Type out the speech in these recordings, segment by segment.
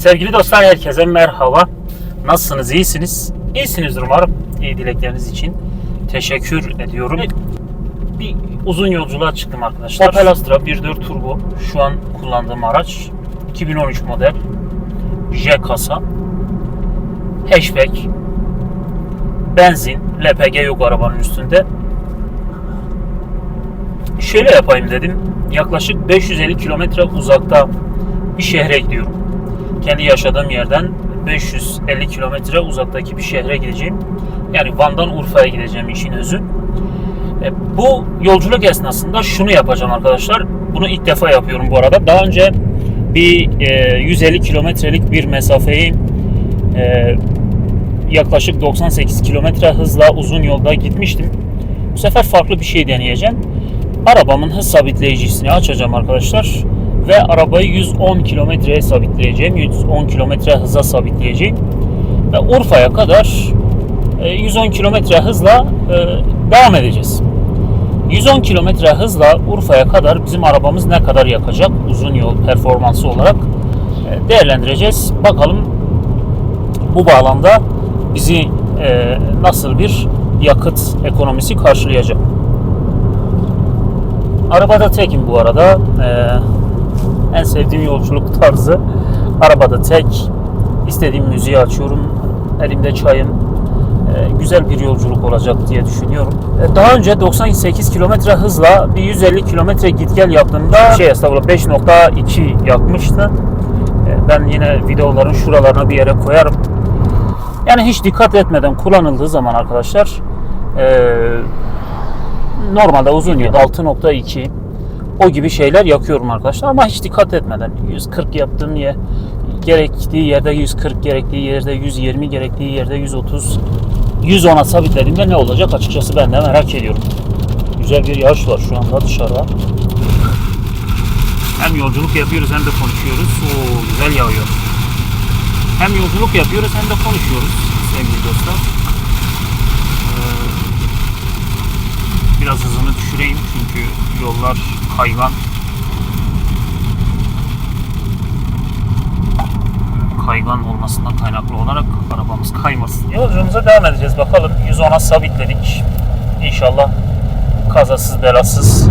Sevgili dostlar herkese merhaba. Nasılsınız? İyisiniz? İyisinizdir umarım. İyi dilekleriniz için teşekkür ediyorum. Bir uzun yolculuğa çıktım arkadaşlar. Opel Astra 1.4 Turbo şu an kullandığım araç. 2013 model. J kasa. Hatchback. Benzin. LPG yok arabanın üstünde. Şöyle yapayım dedim. Yaklaşık 550 kilometre uzakta bir şehre gidiyorum. Kendi yaşadığım yerden 550 kilometre uzaktaki bir şehre gideceğim. Yani Van'dan Urfa'ya gideceğim işin özü. E, bu yolculuk esnasında şunu yapacağım arkadaşlar. Bunu ilk defa yapıyorum bu arada. Daha önce bir e, 150 kilometrelik bir mesafeyi e, yaklaşık 98 kilometre hızla uzun yolda gitmiştim. Bu sefer farklı bir şey deneyeceğim. Arabamın hız sabitleyicisini açacağım arkadaşlar ve arabayı 110 kilometreye sabitleyeceğim. 110 kilometre hıza sabitleyeceğim. Ve Urfa'ya kadar e, 110 kilometre hızla e, devam edeceğiz. 110 kilometre hızla Urfa'ya kadar bizim arabamız ne kadar yakacak uzun yol performansı olarak e, değerlendireceğiz. Bakalım bu bağlamda bizi e, nasıl bir yakıt ekonomisi karşılayacak. Arabada tekim bu arada. Ee, en sevdiğim yolculuk tarzı. Arabada tek. İstediğim müziği açıyorum. Elimde çayım. Ee, güzel bir yolculuk olacak diye düşünüyorum. Ee, daha önce 98 kilometre hızla bir 150 kilometre git gel yaptığımda şey estağfurullah 5.2 yakmıştı. Ee, ben yine videoların şuralarına bir yere koyarım. Yani hiç dikkat etmeden kullanıldığı zaman arkadaşlar ee, normalde uzun yol 6.2 o gibi şeyler yakıyorum arkadaşlar ama hiç dikkat etmeden 140 yaptığım yer gerektiği yerde 140 gerektiği yerde 120 gerektiği yerde 130 110'a sabitlediğimde ne olacak açıkçası ben de merak ediyorum. Güzel bir yağış var şu anda dışarıda. Hem yolculuk yapıyoruz hem de konuşuyoruz. Oo güzel yağıyor. Hem yolculuk yapıyoruz hem de konuşuyoruz sevgili dostlar. Ee, biraz hızını düşüreyim çünkü yollar kaygan. Kaygan olmasından kaynaklı olarak arabamız kaymasın. Yolculuğumuza devam edeceğiz bakalım. 110'a sabitledik. İnşallah kazasız belasız.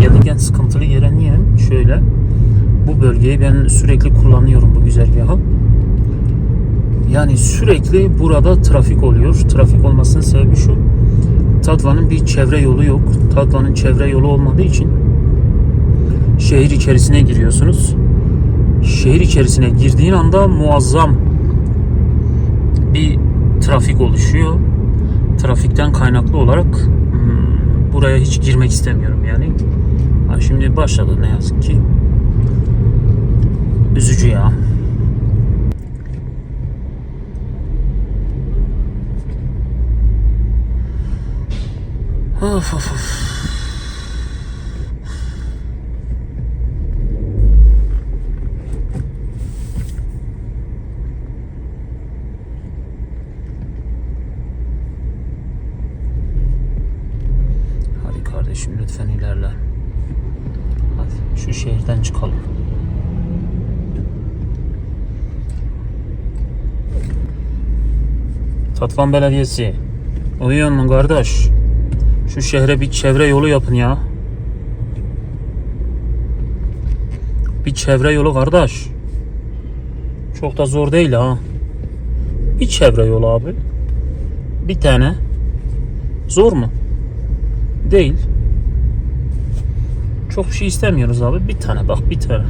Gelirken sıkıntılı yere niye? Şöyle. Ben sürekli kullanıyorum bu güzergahı. Yani sürekli burada trafik oluyor. Trafik olmasının sebebi şu. Tatva'nın bir çevre yolu yok. Tatva'nın çevre yolu olmadığı için şehir içerisine giriyorsunuz. Şehir içerisine girdiğin anda muazzam bir trafik oluşuyor. Trafikten kaynaklı olarak hmm, buraya hiç girmek istemiyorum yani. Ha, şimdi başladı ne yazık ki. Üzücü ya. Of of of. Hadi kardeşim lütfen ilerle. Hadi şu şehirden çıkalım. Tatvan Belediyesi. Uyuyor mu kardeş? Şu şehre bir çevre yolu yapın ya. Bir çevre yolu kardeş. Çok da zor değil ha. Bir çevre yolu abi. Bir tane. Zor mu? Değil. Çok bir şey istemiyoruz abi. Bir tane bak bir tane.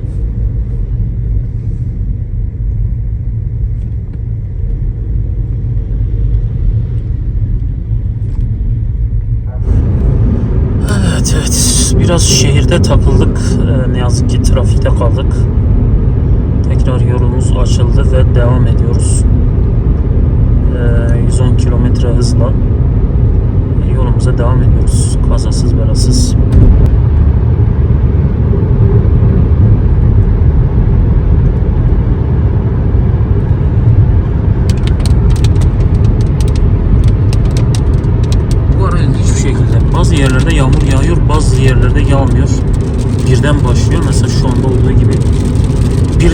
biraz şehirde takıldık. Ee, ne yazık ki trafikte kaldık. Tekrar yolumuz açıldı ve devam ediyoruz. Ee, 110 kilometre hızla yolumuza devam ediyoruz. Kazasız belasız.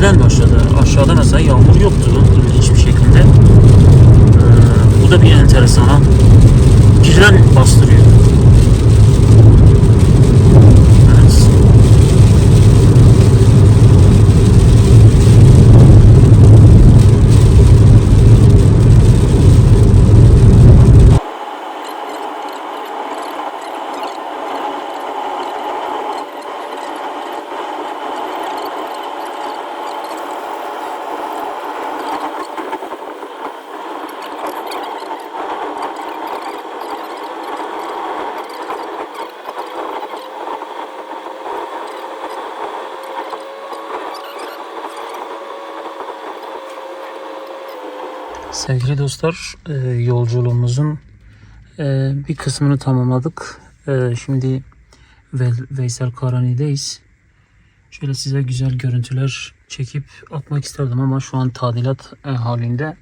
Birden başladı. Aşağıda mesela yağmur yoktu ilginç bir şekilde. Ee, bu da bir enteresan ha. Bastırıyor. Sevgili dostlar, e, yolculuğumuzun e, bir kısmını tamamladık. E, Şimdi Ve- Veysel Karani'deyiz. Şöyle size güzel görüntüler çekip atmak isterdim ama şu an tadilat halinde.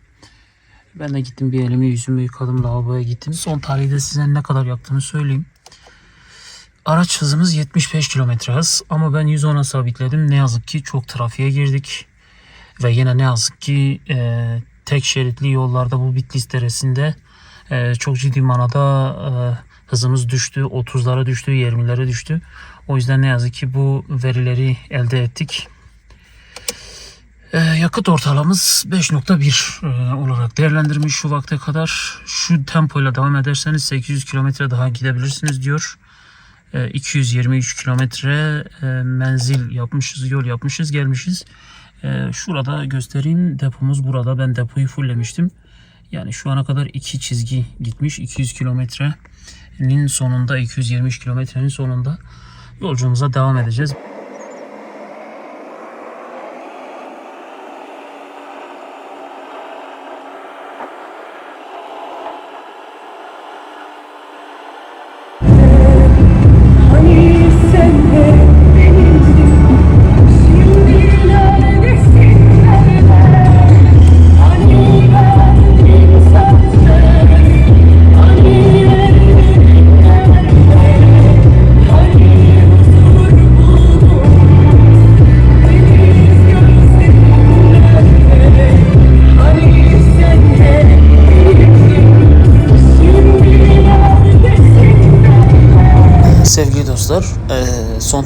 Ben de gittim bir elimi yüzümü yıkadım lavaboya gittim. Son tarihte size ne kadar yaktığımı söyleyeyim. Araç hızımız 75 km hız ama ben 110'a sabitledim. Ne yazık ki çok trafiğe girdik. Ve yine ne yazık ki e, tek şeritli yollarda bu Bitlis Deresi'nde e, çok ciddi manada e, hızımız düştü. 30'lara düştü, 20'lere düştü. O yüzden ne yazık ki bu verileri elde ettik. E, yakıt ortalamamız 5.1 e, olarak değerlendirmiş şu vakte kadar. Şu tempoyla devam ederseniz 800 kilometre daha gidebilirsiniz diyor. E, 223 kilometre e, menzil yapmışız, yol yapmışız, gelmişiz. Ee, şurada göstereyim. Depomuz burada. Ben depoyu fulllemiştim. Yani şu ana kadar iki çizgi gitmiş. 200 kilometrenin sonunda 223 kilometrenin sonunda yolculuğumuza devam edeceğiz.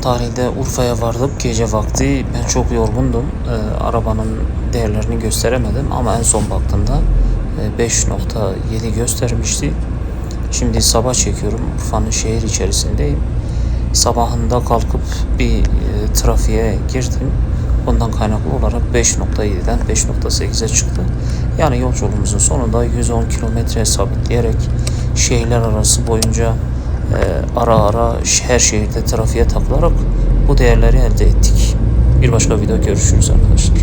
Tarihte Urfa'ya vardık gece vakti. Ben çok yorgundum. E, Arabanın değerlerini gösteremedim ama en son baktığımda e, 5.7 göstermişti. Şimdi sabah çekiyorum. Urfa'nın şehir içerisindeyim. Sabahında kalkıp bir e, trafiğe girdim. Ondan kaynaklı olarak 5.7'den 5.8'e çıktı. Yani yolculuğumuzun sonunda 110 kilometre sabitleyerek şehirler arası boyunca ara ara her şehirde trafiğe takılarak bu değerleri elde ettik. Bir başka video görüşürüz arkadaşlar.